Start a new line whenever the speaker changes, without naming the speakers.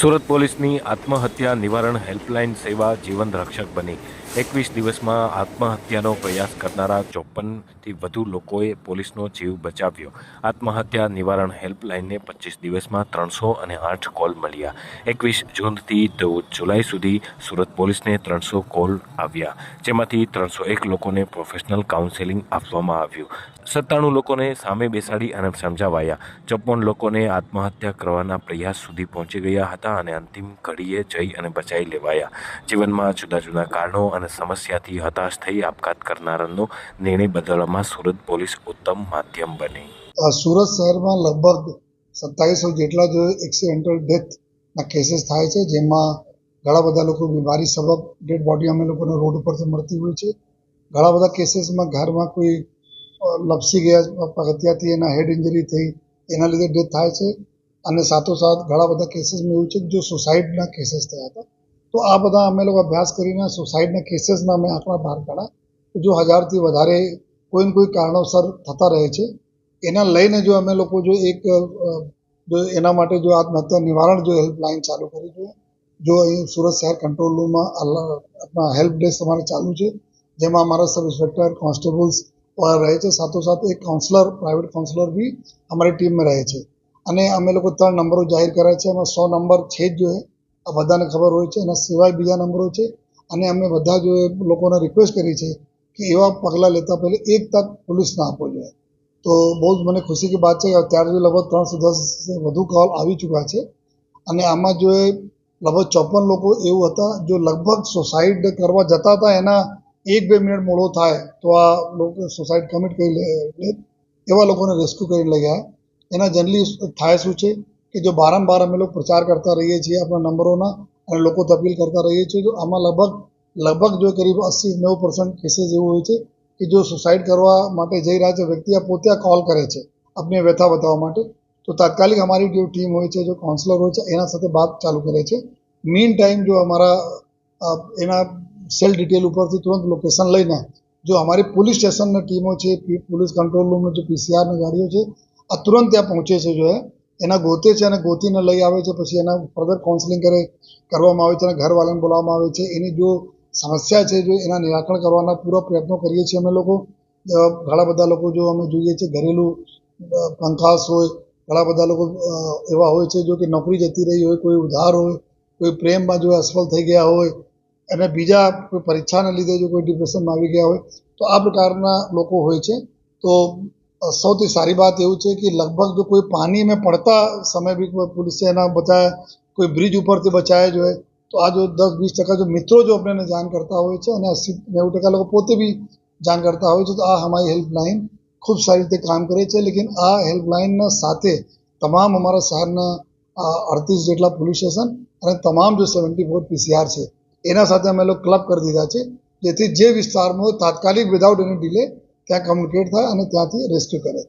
સુરત પોલીસની આત્મહત્યા નિવારણ હેલ્પલાઇન સેવા જીવન રક્ષક બની. એકવીસ દિવસમાં આત્મહત્યાનો પ્રયાસ કરનારા ચોપનથી વધુ લોકોએ પોલીસનો જીવ બચાવ્યો. આત્મહત્યા નિવારણ હેલ્પલાઇનને પચીસ દિવસમાં ત્રણસો અને આઠ કોલ મળ્યા. એકવીસ જૂનથી ચૌદ જુલાઈ સુધી સુરત પોલીસને ત્રણસો કોલ આવ્યા, જેમાંથી ત્રણસો એક લોકોને પ્રોફેશનલ કાઉન્સેલિંગ આપવામાં આવ્યું. સત્તાણું લોકોને સામે બેસાડી અને સમજાવાયા. ચોપન લોકોને આત્મહત્યા કરવાના પ્રયાસ સુધી પહોંચી ગયા હતા અને અંતિમ ઘડીએ જઈ અને બચાવી લેવાયા. જીવનમાં જુદા જુદા કારણો અને સમસ્યાથી હતાશ થઈ આપઘાત કરનારાનો નિર્ણય બદલવામાં સુરત પોલીસ ઉત્તમ માધ્યમ બની.
સુરત શહેરમાં લગભગ સત્તાવીસો જેટલા જો એક્સિડેન્ટલ ડેથના કેસીસ થાય છે, જેમાં ઘણા બધા લોકો બીમારી સબબ ડેડ બોડી અમે લોકોને રોડ ઉપરથી મળતી હોય છે. ઘણા બધા કેસીસમાં ઘરમાં કોઈ લપસી ગયા, પગથિયાથી એના હેડ ઇન્જરી થઈ, એના લીધે ડેથ થાય છે. અને સાથોસાથ ઘણા બધા કેસીસમાં એવું છે જો સુસાઇડના કેસીસ થયા હતા તો આ બધા અમે લોકો અભ્યાસ કરીને સુસાઇડના કેસીસના અમે આંકડા બહાર કાઢ્યા જો હજારથી વધારે કોઈ ને કોઈ કારણોસર થતા રહે છે. એના લઈને જો અમે લોકો જો એક જો એના માટે જો આત્મહત્યા નિવારણ જો હેલ્પલાઇન ચાલુ કરી છે જો અહીં સુરત શહેર કંટ્રોલ રૂમમાં આપણા હેલ્પ ડેસ્ક અમારે ચાલુ છે, જેમાં અમારા સબ ઇન્સ્પેક્ટર કોન્સ્ટેબલ્સ રહે છે. સાથોસાથ એક કાઉન્સલર પ્રાઇવેટ કાઉન્સલર બી અમારી ટીમમાં રહે છે. અને અમે લોકો ત્રણ નંબરો જાહેર કર્યા છે. એમાં સો નંબર છે જ જો એ. આ બધાને ખબર હોય છે એના સિવાય બીજા નંબરો છે. અને અમે બધા જો એ લોકોને રિક્વેસ્ટ કરી છે કે એવા પગલાં લેતા પહેલાં એક તક પોલીસને આપવો જોઈએ. તો બહુ જ મને ખુશી કી વાત છે કે અત્યાર લગભગ ત્રણસો દસ વધુ કોલ આવી ચૂક્યા છે. અને આમાં જો એ લગભગ ચોપન લોકો એવું હતા, જો લગભગ સોસાઇડ કરવા જતા હતા, એના એક બે મિનિટ મોડો થાય, તો આ લોકો સોસાઇડ કમિટ કરી લે, એવા લોકોને રેસ્ક્યુ કરી લઈ ગયા. એના જનરલી થાય શું છે? કે જો વારંવાર અમે લોકો પ્રચાર કરતા રહીએ છીએ આપણા નંબરોના અને લોકો તપીલ કરતા રહીએ છીએ તો આમાં લગભગ લગભગ જો કરીબ અસી નેવું પર્સન્ટ કેસીસ એવું હોય છે કે જો સુસાઇડ કરવા માટે જઈ રહ્યા છે, વ્યક્તિ આ પોતે કોલ કરે છે આપની વ્યથા બતાવવા માટે, તો તાત્કાલિક અમારી જે ટીમ હોય છે, જો કાઉન્સલર હોય છે, એના સાથે વાત ચાલુ કરે છે. મેઇન ટાઈમ જો અમારા એના સેલ ડિટેલ ઉપરથી તુરંત લોકેશન લઈને, જો અમારી પોલીસ સ્ટેશનની ટીમો છે પોલીસ કંટ્રોલ રૂમની જે પીસીઆરની ગાડીઓ છે, આ તુરંત ત્યાં પહોંચે છે, જો એ એના ગોતે છે અને ગોતીને લઈ આવે છે, પછી એના ફર્ધર કાઉન્સેલિંગ કરે, કરવામાં આવે છે અને ઘરવાળાને બોલાવવામાં આવે છે. એની જો સમસ્યા છે, જો એના નિરાકરણ કરવાના પૂરા પ્રયત્નો કરીએ છીએ અમે લોકો ઘણા બધા લોકો જો અમે જોઈએ છીએ ઘરેલું પંખાસ હોય, ઘણા બધા લોકો એવા હોય છે જો કે નોકરી જતી રહી હોય, કોઈ ઉધાર હોય, કોઈ પ્રેમમાં જો અસફળ થઈ ગયા હોય, અને બીજા કોઈ પરીક્ષાને લીધે જો કોઈ ડિપ્રેશનમાં આવી ગયા હોય, તો આ પ્રકારના લોકો હોય છે. તો સૌથી સારી વાત એવું છે કે લગભગ જો કોઈ પાણી મેં પડતા સમય બી પોલીસે એના બચાયા, કોઈ બ્રિજ ઉપરથી બચાયા જ હોય, તો આ જો દસ વીસ ટકા જો મિત્રો જો આપણને જાણ કરતા હોય છે અને અસી નેવું ટકા લોકો પોતે બી જાણ કરતા હોય છે, તો આ અમારી હેલ્પલાઇન ખૂબ સારી રીતે કામ કરે છે. લેકિન આ હેલ્પલાઇનના સાથે તમામ અમારા શહેરના અડતીસ જેટલા પોલીસ સ્ટેશન અને તમામ જો સેવન્ટી ફોર પીસીઆર છે, એના સાથે અમે લોકો ક્લબ કરી દીધા છે, જેથી જે વિસ્તારમાં તાત્કાલિક વિધાઉટ એની ડિલે ત્યાં કમ્યુનિકેટ થાય અને ત્યાંથી રેસ્ક્યુ કરે.